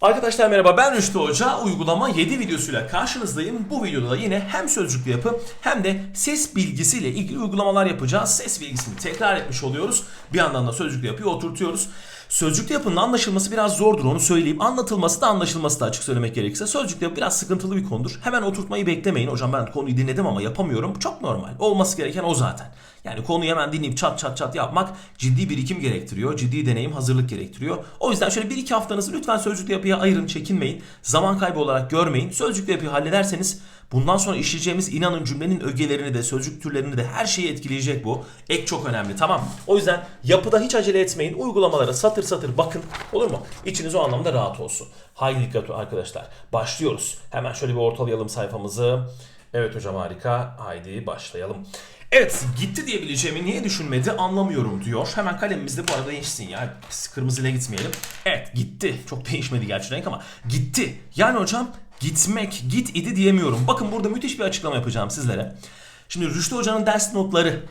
Arkadaşlar merhaba ben Rüştü Hoca. Uygulama 7 videosuyla karşınızdayım. Bu videoda da yine hem sözcüklü yapı hem de ses bilgisiyle ilgili uygulamalar yapacağız. Ses bilgisini tekrar etmiş oluyoruz. Bir yandan da sözcüklü yapıyı oturtuyoruz. Sözcüklü yapının anlaşılması biraz zordur onu söyleyeyim. Anlatılması da anlaşılması da açık söylemek gerekirse. Sözcüklü yapı biraz sıkıntılı bir konudur. Hemen oturtmayı beklemeyin. Hocam ben konuyu dinledim ama yapamıyorum. Çok normal. Olması gereken o zaten. Yani konuyu hemen dinleyip çat çat çat yapmak ciddi birikim gerektiriyor. Ciddi deneyim, hazırlık gerektiriyor. O yüzden şöyle bir iki haftanızı lütfen sözcüklü yapıya ayırın, çekinmeyin. Zaman kaybı olarak görmeyin. Sözcüklü yapıyı hallederseniz bundan sonra işleyeceğimiz inanın cümlenin ögelerini de, sözcük türlerini de her şeyi etkileyecek bu. Ek çok önemli tamam? O yüzden yapıda hiç acele etmeyin. Uygulamalara satır satır bakın. Olur mu? İçiniz o anlamda rahat olsun. Haydi dikkat arkadaşlar. Başlıyoruz. Hemen şöyle bir ortalayalım sayfamızı. Evet hocam harika. Haydi başlayalım. Evet gitti diyebileceğimi niye düşünmedi anlamıyorum diyor. Hemen kalemimiz de bu arada değişsin ya. Kırmızıyla gitmeyelim. Evet gitti. Çok değişmedi gerçi renk ama gitti. Yani hocam gitmek, git idi diyemiyorum. Bakın burada müthiş bir açıklama yapacağım sizlere. Şimdi Rüştü Hoca'nın ders notları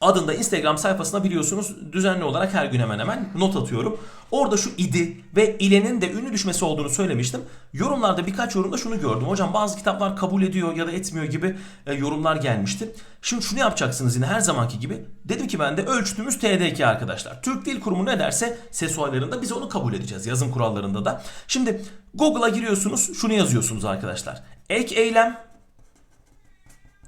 adında Instagram sayfasına biliyorsunuz düzenli olarak her gün hemen hemen not atıyorum. Orada şu idi ve ilenin de ünlü düşmesi olduğunu söylemiştim. Yorumlarda birkaç yorumda şunu gördüm. Hocam bazı kitaplar kabul ediyor ya da etmiyor gibi e, yorumlar gelmişti. Şimdi şunu yapacaksınız yine her zamanki gibi. Dedim ki ben de ölçtüğümüz TDK arkadaşlar. Türk Dil Kurumu ne derse ses olaylarında biz onu kabul edeceğiz. Yazım kurallarında da. Şimdi Google'a giriyorsunuz. Şunu yazıyorsunuz arkadaşlar. Ek eylem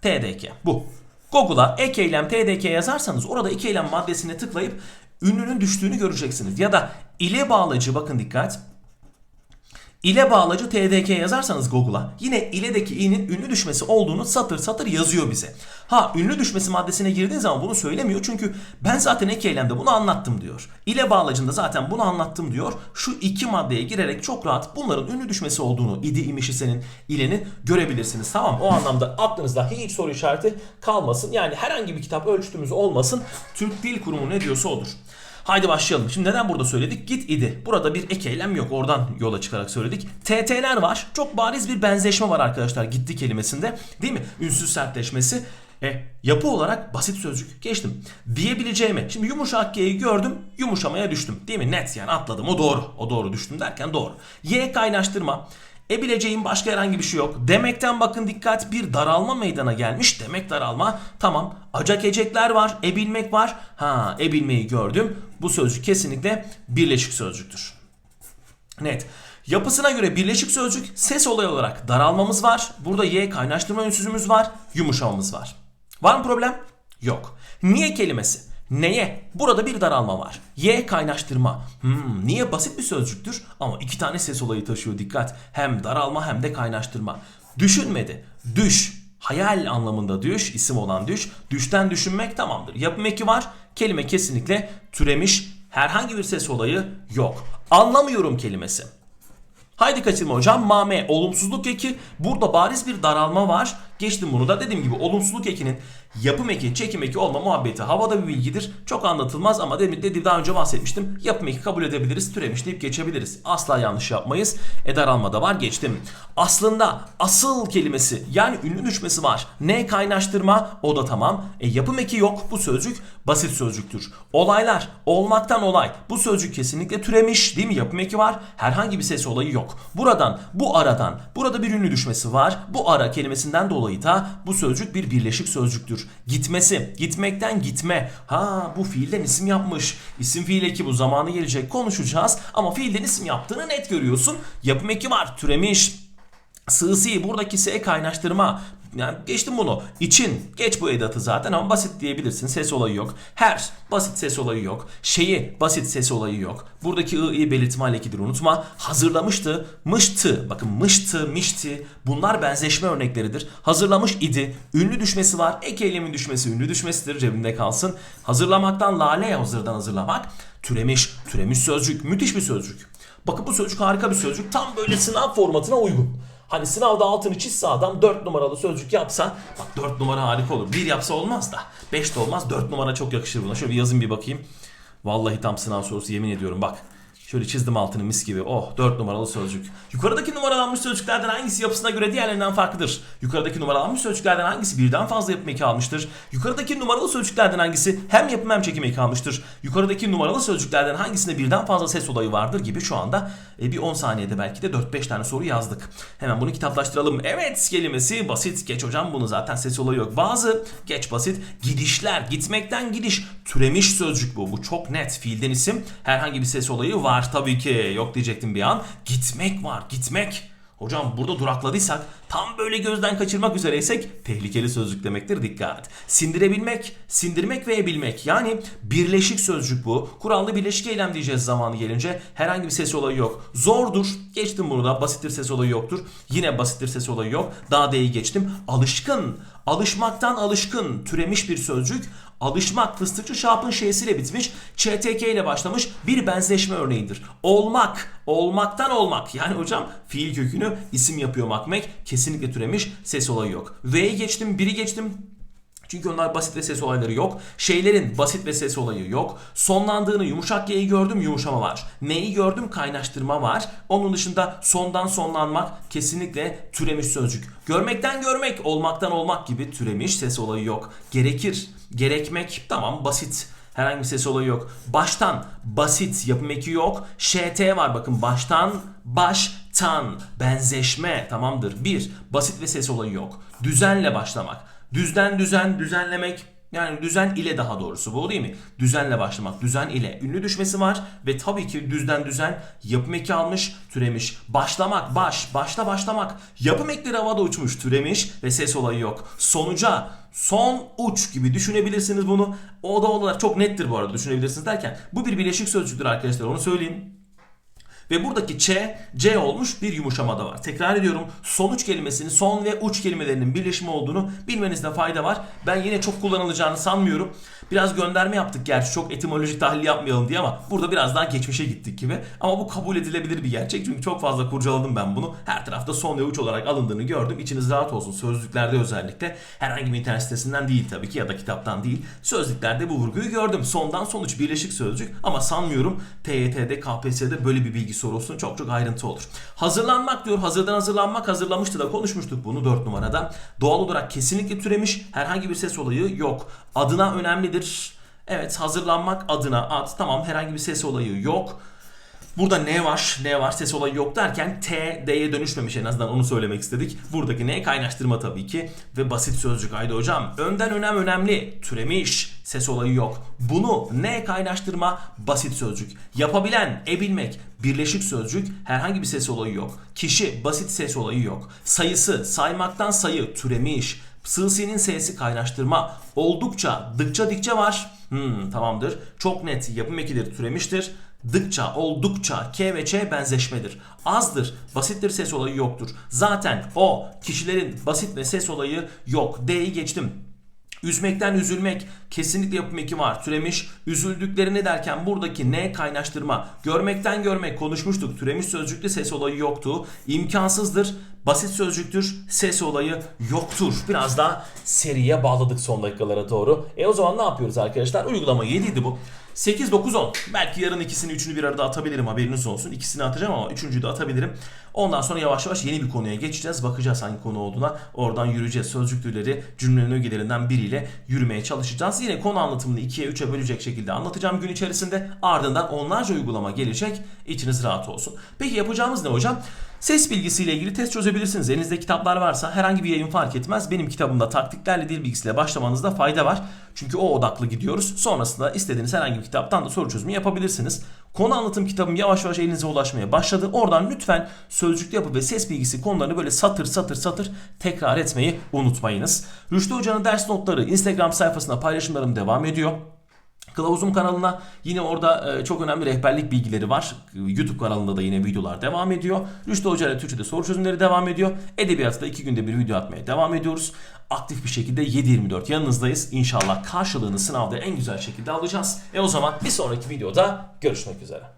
TDK. Bu. Google'a ek eylem TDK yazarsanız orada iki eylem maddesine tıklayıp ünlünün düştüğünü göreceksiniz. Ya da ile bağlacı bakın dikkat. İle bağlacı TDK yazarsanız Google'a yine iledeki i'nin ünlü düşmesi olduğunu satır satır yazıyor bize. Ha ünlü düşmesi maddesine girdiğin zaman bunu söylemiyor çünkü ben zaten ek eylemde bunu anlattım diyor. İle bağlacında zaten bunu anlattım diyor. Şu iki maddeye girerek çok rahat bunların ünlü düşmesi olduğunu idi imişi senin ileni görebilirsiniz. Tamam o anlamda aklınızda hiç soru işareti kalmasın. Yani herhangi bir kitap ölçtüğümüz olmasın. Türk Dil Kurumu ne diyorsa odur. Haydi başlayalım. Şimdi neden burada söyledik? Git idi. Burada bir ek eylem yok. Oradan yola çıkarak söyledik. TT'ler var. Çok bariz bir benzeşme var arkadaşlar gitti kelimesinde. Değil mi? Ünsüz sertleşmesi. E, yapı olarak basit sözcük geçtim. Diyebileceğimi. Şimdi yumuşak G'yi gördüm. Yumuşamaya düştüm. Değil mi? Net yani atladım. O doğru. O doğru düştüm derken doğru. Y kaynaştırma. E bileceğim başka herhangi bir şey yok. Demekten bakın dikkat bir daralma meydana gelmiş. Demek daralma. Tamam. Acak ecekler var. E bilmek var. Ha e bilmeyi gördüm. Bu sözcük kesinlikle birleşik sözcüktür. Net. Yapısına göre birleşik sözcük ses olayı olarak daralmamız var. Burada y kaynaştırma ünsüzümüz var. Yumuşamamız var. Var mı problem? Yok. Niye kelimesi? Neye? Burada bir daralma var. Y kaynaştırma. Hmm, niye basit bir sözcüktür ama iki tane ses olayı taşıyor dikkat. Hem daralma hem de kaynaştırma. Düşünmedi. Düş. Hayal anlamında düş, isim olan düş. Düşten düşünmek tamamdır. Yapım eki var. Kelime kesinlikle türemiş. Herhangi bir ses olayı yok. Anlamıyorum kelimesi. Haydi kaçırma hocam. Mame olumsuzluk eki. Burada bariz bir daralma var. Geçtim bunu da dediğim gibi olumsuzluk ekinin yapım eki, çekim eki olma muhabbeti havada bir bilgidir. Çok anlatılmaz ama dedim, dediğim daha önce bahsetmiştim. Yapım eki kabul edebiliriz, türemiş deyip geçebiliriz. Asla yanlış yapmayız. E daralma da var geçtim. Aslında asıl kelimesi yani ünlü düşmesi var. Ne kaynaştırma o da tamam. E yapım eki yok bu sözcük basit sözcüktür. Olaylar olmaktan olay. Bu sözcük kesinlikle türemiş değil mi? Yapım eki var. Herhangi bir ses olayı yok. Buradan bu aradan burada bir ünlü düşmesi var. Bu ara kelimesinden dolayı da bu sözcük bir birleşik sözcüktür. Gitmesi, gitmekten gitme. Ha bu fiilden isim yapmış. İsim fiil eki bu zamanı gelecek konuşacağız. Ama fiilden isim yaptığını net görüyorsun. Yapım eki var türemiş. Sığsi buradaki S kaynaştırma. Yani geçtim bunu. İçin. Geç bu edatı zaten ama basit diyebilirsin. Ses olayı yok. Her. Basit ses olayı yok. Şeyi. Basit ses olayı yok. Buradaki ı, i belirtme alekidir unutma. Hazırlamıştı. Mıştı. Bakın mıştı, mişti. Bunlar benzeşme örnekleridir. Hazırlamış idi. Ünlü düşmesi var. Ek eylemin düşmesi ünlü düşmesidir. Cebinde kalsın. Hazırlamaktan lale hazırdan hazırlamak. Türemiş. Türemiş sözcük. Müthiş bir sözcük. Bakın bu sözcük harika bir sözcük. Tam böyle sınav formatına uygun. Hani sınavda altını çizse adam 4 numaralı sözcük yapsa bak 4 numara harika olur. 1 yapsa olmaz da 5 de olmaz 4 numara çok yakışır buna. Şöyle bir yazın bir bakayım. Vallahi tam sınav sorusu yemin ediyorum bak. Şöyle çizdim altını mis gibi. Oh 4 numaralı sözcük. Yukarıdaki numaralanmış sözcüklerden hangisi yapısına göre diğerlerinden farklıdır? Yukarıdaki numaralanmış sözcüklerden hangisi birden fazla yapım eki almıştır? Yukarıdaki numaralı sözcüklerden hangisi hem yapım hem çekim eki almıştır? Yukarıdaki numaralı sözcüklerden hangisinde birden fazla ses olayı vardır gibi şu anda e, bir 10 saniyede belki de 4-5 tane soru yazdık. Hemen bunu kitaplaştıralım. Evet kelimesi basit. Geç hocam bunu zaten ses olayı yok. Bazı geç basit gidişler, gitmekten gidiş türemiş sözcük bu. Bu çok net. Fiilden isim herhangi bir ses olayı var tabii ki. Yok diyecektim bir an. Gitmek var. Gitmek. Hocam burada durakladıysak tam böyle gözden kaçırmak üzereysek tehlikeli sözcük demektir dikkat. Sindirebilmek, sindirmek ve ebilmek yani birleşik sözcük bu. Kurallı birleşik eylem diyeceğiz zamanı gelince. Herhangi bir ses olayı yok. Zordur. Geçtim bunu da. Basittir ses olayı yoktur. Yine basittir ses olayı yok. Daha D'yi geçtim. Alışkın. Alışmaktan alışkın türemiş bir sözcük. Alışmak fıstıkçı şapın şeysiyle bitmiş. ÇTK ile başlamış bir benzeşme örneğidir. Olmak, olmaktan olmak. Yani hocam fiil kökünü isim yapıyor makmek. Kesinlikle türemiş ses olayı yok. V'yi geçtim, biri geçtim. Çünkü onlar basit ve ses olayları yok. Şeylerin basit ve ses olayı yok. Sonlandığını yumuşak G'yi gördüm yumuşama var. Neyi gördüm kaynaştırma var. Onun dışında sondan sonlanmak kesinlikle türemiş sözcük. Görmekten görmek, olmaktan olmak gibi türemiş ses olayı yok. Gerekir, gerekmek tamam basit. Herhangi bir ses olayı yok. Baştan basit yapım eki yok. ŞT var bakın baştan baştan benzeşme tamamdır. Bir basit ve ses olayı yok. Düzenle başlamak. Düzden düzen düzenlemek yani düzen ile daha doğrusu bu değil mi? Düzenle başlamak, düzen ile. Ünlü düşmesi var ve tabii ki düzden düzen yapım eki almış, türemiş. Başlamak, baş, başla başlamak. Yapım ekleri havada uçmuş, türemiş ve ses olayı yok. Sonuca, son uç gibi düşünebilirsiniz bunu. O da olarak çok nettir bu arada düşünebilirsiniz derken. Bu bir bileşik sözcüktür arkadaşlar onu söyleyeyim. Ve buradaki ç, c olmuş bir yumuşama da var. Tekrar ediyorum sonuç kelimesinin son ve uç kelimelerinin birleşimi olduğunu bilmenizde fayda var. Ben yine çok kullanılacağını sanmıyorum. Biraz gönderme yaptık gerçi çok etimolojik tahlil yapmayalım diye ama burada biraz daha geçmişe gittik gibi. Ama bu kabul edilebilir bir gerçek çünkü çok fazla kurcaladım ben bunu. Her tarafta son ve uç olarak alındığını gördüm. İçiniz rahat olsun sözlüklerde özellikle. Herhangi bir internet sitesinden değil tabii ki ya da kitaptan değil. Sözlüklerde bu vurguyu gördüm. Sondan sonuç birleşik sözcük ama sanmıyorum TYT'de, KPSS'de böyle bir bilgi sorusun çok çok ayrıntı olur. Hazırlanmak diyor. Hazırdan hazırlanmak hazırlamıştı da konuşmuştuk bunu 4 numarada. Doğal olarak kesinlikle türemiş. Herhangi bir ses olayı yok. Adına önemlidir. Evet hazırlanmak adına ad. Tamam herhangi bir ses olayı yok. Burada ne var? Ne var? Ses olayı yok derken T, D'ye dönüşmemiş en azından onu söylemek istedik. Buradaki ne? Kaynaştırma tabii ki. Ve basit sözcük. Haydi hocam. Önden önem önemli. Türemiş. Ses olayı yok. Bunu ne kaynaştırma? Basit sözcük. Yapabilen, ebilmek. Birleşik sözcük. Herhangi bir ses olayı yok. Kişi, basit ses olayı yok. Sayısı, saymaktan sayı. Türemiş. Sığsinin sesi kaynaştırma. Oldukça, dıkça dikçe var. Hmm, tamamdır. Çok net yapım ekidir, türemiştir. Dıkça, oldukça, K ve Ç benzeşmedir. Azdır, basittir ses olayı yoktur. Zaten o kişilerin basit ve ses olayı yok. D'yi geçtim. Üzmekten üzülmek kesinlikle yapım eki var. Türemiş. Üzüldüklerini derken buradaki ne kaynaştırma. Görmekten görmek konuşmuştuk. Türemiş sözcükte ses olayı yoktu. İmkansızdır. Basit sözcüktür. Ses olayı yoktur. Biraz daha seriye bağladık son dakikalara doğru. E o zaman ne yapıyoruz arkadaşlar? Uygulama 7 idi bu. 8, 9, 10. Belki yarın ikisini, üçünü bir arada atabilirim haberiniz olsun. İkisini atacağım ama üçüncüyü de atabilirim. Ondan sonra yavaş yavaş yeni bir konuya geçeceğiz. Bakacağız hangi konu olduğuna. Oradan yürüyeceğiz. Sözcük türleri cümlenin ögelerinden biriyle yürümeye çalışacağız. Yine konu anlatımını 2'ye 3'e bölecek şekilde anlatacağım gün içerisinde. Ardından onlarca uygulama gelecek. İçiniz rahat olsun. Peki yapacağımız ne hocam? Ses bilgisiyle ilgili test çözebilirsiniz. Elinizde kitaplar varsa herhangi bir yayın fark etmez. Benim kitabımda taktiklerle dil bilgisiyle başlamanızda fayda var. Çünkü o odaklı gidiyoruz. Sonrasında istediğiniz herhangi bir kitaptan da soru çözümü yapabilirsiniz. Konu anlatım kitabım yavaş yavaş elinize ulaşmaya başladı. Oradan lütfen sözcükte yapı ve ses bilgisi konularını böyle satır satır satır tekrar etmeyi unutmayınız. Rüştü Hoca'nın ders notları Instagram sayfasında paylaşımlarım devam ediyor. Kılavuzum kanalına yine orada e, çok önemli rehberlik bilgileri var. YouTube kanalında da yine videolar devam ediyor. Rüştü Hoca ile Türkçe'de soru çözümleri devam ediyor. Edebiyatta iki günde bir video atmaya devam ediyoruz. Aktif bir şekilde 7-24 yanınızdayız. İnşallah karşılığını sınavda en güzel şekilde alacağız. E o zaman bir sonraki videoda görüşmek üzere.